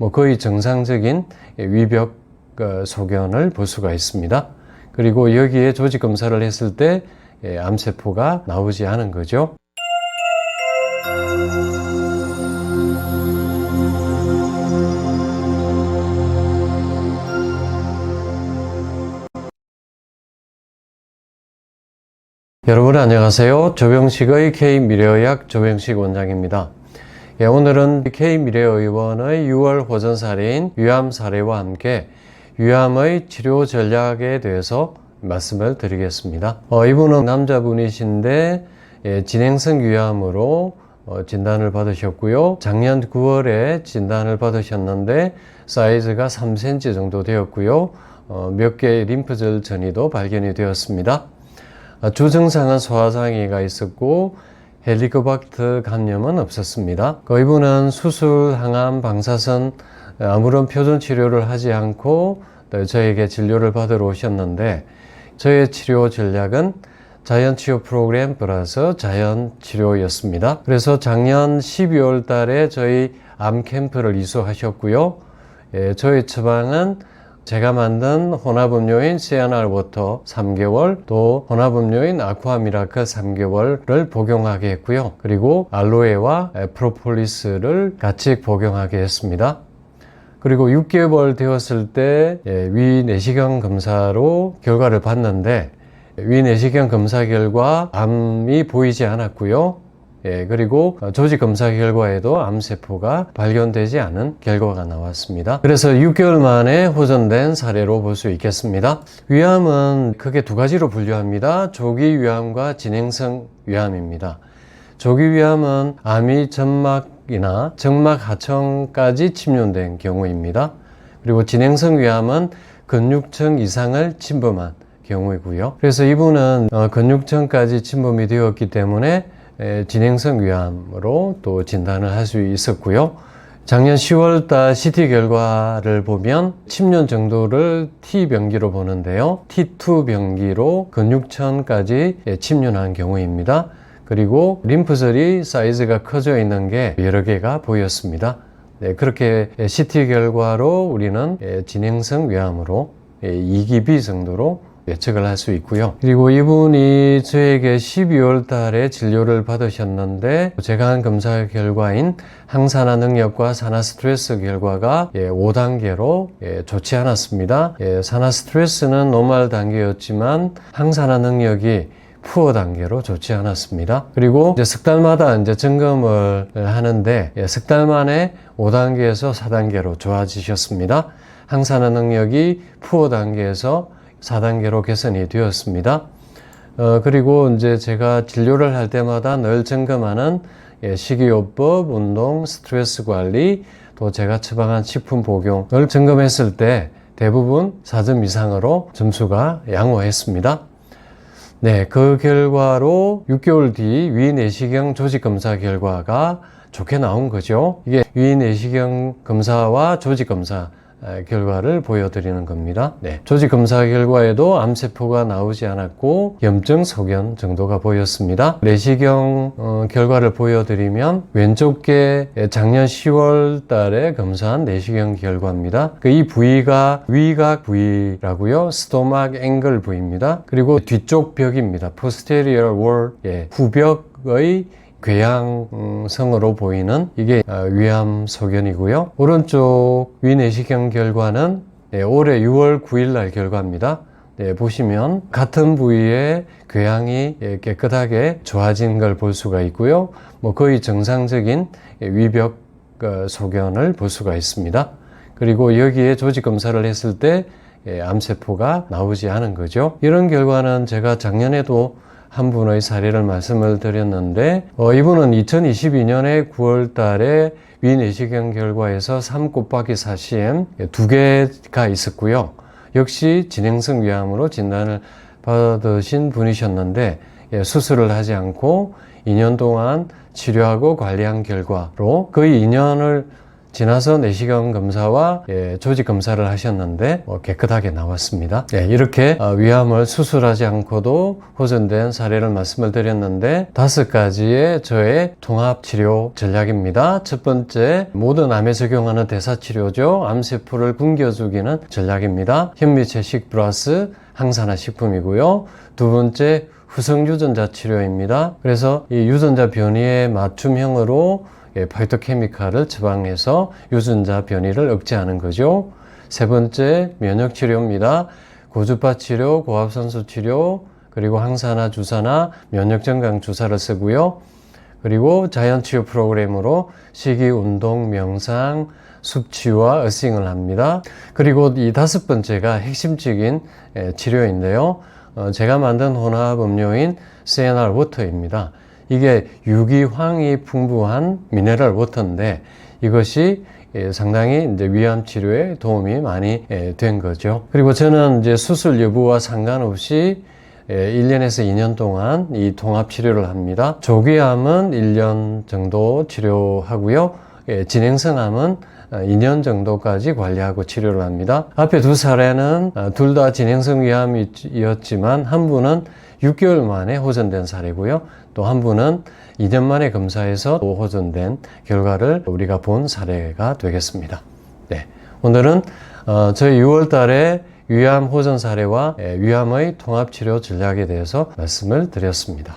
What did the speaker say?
뭐 거의 정상적인 위벽 어, 소견을 볼 수가 있습니다. 그리고 여기에 조직 검사를 했을 때 예, 암세포가 나오지 않은 거죠. 여러분 안녕하세요. 조병식의 K미래의학 조병식 원장입니다. 예, 오늘은 K미래의원의 6월 호전 사례인 위암 사례와 함께 위암의 치료 전략에 대해서 말씀을 드리겠습니다. 어, 이분은 남자분이신데 예, 진행성 위암으로 어, 진단을 받으셨고요. 작년 9월에 진단을 받으셨는데 사이즈가 3cm 정도 되었고요. 어, 몇 개의 림프절 전이도 발견이 되었습니다. 아, 주증상은 소화장애가 있었고 헬리코박터 감염은 없었습니다. 그 이분은 수술, 항암, 방사선 아무런 표준 치료를 하지 않고 또 저에게 진료를 받으러 오셨는데 저의 치료 전략은 자연 치료 프로그램 플러스 자연 치료였습니다. 그래서 작년 12월 달에 저희 암 캠프를 이수하셨고요. 예, 저희 처방은 제가 만든 혼합음료인 CNR 워터 3개월, 또 혼합음료인 아쿠아미라클 3개월을 복용하게 했고요. 그리고 알로에와 프로폴리스를 같이 복용하게 했습니다. 그리고 6개월 되었을 때 예, 위 내시경 검사로 결과를 봤는데 위 내시경 검사 결과 암이 보이지 않았고요. 예, 그리고 조직 검사 결과에도 암세포가 발견되지 않은 결과가 나왔습니다. 그래서 6개월 만에 호전된 사례로 볼 수 있겠습니다. 위암은 크게 두 가지로 분류합니다. 조기 위암과 진행성 위암입니다. 조기 위암은 암이 점막이나 점막 하청까지 침륜된 경우입니다. 그리고 진행성 위암은 근육층 이상을 침범한 경우이고요. 그래서 이분은 어, 근육층까지 침범이 되었기 때문에 에, 진행성 위암으로 또 진단을 할 수 있었고요. 작년 10월 달 CT 결과를 보면 침륜 정도를 T 병기로 보는데요. T2 병기로 근육천까지 예, 침륜한 경우입니다. 그리고 림프절이 사이즈가 커져 있는 게 여러 개가 보였습니다. 네, 그렇게 CT 결과로 우리는 예, 진행성 위암으로 2기비 정도로 예측을 할 수 있고요. 그리고 이분이 저에게 12월 달에 진료를 받으셨는데 제가 한 검사 결과인 항산화 능력과 산화 스트레스 결과가 5단계로 좋지 않았습니다. 예, 산화 스트레스는 노말 단계였지만 항산화 능력이 푸어 단계로 좋지 않았습니다. 그리고 이제 석 달마다 이제 점검을 하는데 예, 석달 만에 5단계에서 4단계로 좋아지셨습니다. 항산화 능력이 푸어 단계에서 4단계로 개선이 되었습니다. 어, 그리고 이제 제가 진료를 할 때마다 늘 점검하는 예, 식이요법, 운동, 스트레스 관리, 또 제가 처방한 식품 복용을 점검했을 때 대부분 4점 이상으로 점수가 양호했습니다. 네, 그 결과로 6개월 뒤 위내시경 조직 검사 결과가 좋게 나온 거죠. 이게 위내시경 검사와 조직 검사 결과를 보여드리는 겁니다. 네. 조직 검사 결과에도 암세포가 나오지 않았고 염증 소견 정도가 보였습니다. 내시경 어, 결과를 보여드리면 왼쪽 게 작년 10월 달에 검사한 내시경 결과입니다. 그 이 부위가 위각 부위라고요. 스토막 앵글 부위입니다. 그리고 뒤쪽 벽입니다. posterior wall 예, 후벽의 궤양성으로 보이는 이게 어, 위암 소견이고요. 오른쪽 위내시경 결과는 네, 올해 6월 9일 날 결과입니다. 네, 보시면 같은 부위에 궤양이 예, 깨끗하게 좋아진 걸 볼 수가 있고요. 뭐 거의 정상적인 위벽 어, 소견을 볼 수가 있습니다. 그리고 여기에 조직 검사를 했을 때 예, 암세포가 나오지 않은 거죠. 이런 결과는 제가 작년에도 한 분의 사례를 말씀을 드렸는데 어, 이분은 2022년에 9월 달에 위내시경 결과에서 3 곱하기 4cm 두 개가 있었고요. 역시 진행성 위암으로 진단을 받으신 분이셨는데 예, 수술을 하지 않고 2년 동안 치료하고 관리한 결과로 거의 2년을 지나서 내시경 검사와 예, 조직 검사를 하셨는데 뭐 깨끗하게 나왔습니다. 예, 이렇게 어, 위암을 수술하지 않고도 호전된 사례를 말씀을 드렸는데 다섯 가지의 저의 통합 치료 전략입니다. 첫 번째 모든 암에 적용하는 대사 치료죠. 암세포를 굶겨 죽이는 전략입니다. 현미채식 플러스 항산화 식품이고요. 두 번째 후성 유전자 치료입니다. 그래서 이 유전자 변이에 맞춤형으로 예, 파이토케미칼을 처방해서 유전자 변이를 억제하는 거죠. 세 번째 면역 치료입니다. 고주파 치료, 고압산소 치료, 그리고 항산화 주사나 면역 증강 주사를 쓰고요. 그리고 자연 치유 프로그램으로 식이, 운동, 명상, 숙취와 어싱을 합니다. 그리고 이 다섯 번째가 핵심적인 예, 치료인데요. 어, 제가 만든 혼합 음료인 CNR 워터입니다. 이게 유기황이 풍부한 미네랄 워터인데 이것이 예, 상당히 이제 위암 치료에 도움이 많이 예, 된 거죠. 그리고 저는 이제 수술 여부와 상관없이 예, 1년에서 2년 동안 이 통합 치료를 합니다. 조기암은 1년 정도 치료하고요. 예, 진행성암은 2년 정도까지 관리하고 치료를 합니다. 앞에 두 사례는 어, 둘다 진행성 위암이었지만 한 분은 6개월 만에 호전된 사례고요. 또 한 분은 2년 만에 검사해서 또 호전된 결과를 우리가 본 사례가 되겠습니다. 네. 오늘은 어, 저희 6월 달에 위암 호전 사례와 예, 위암의 통합 치료 전략에 대해서 말씀을 드렸습니다.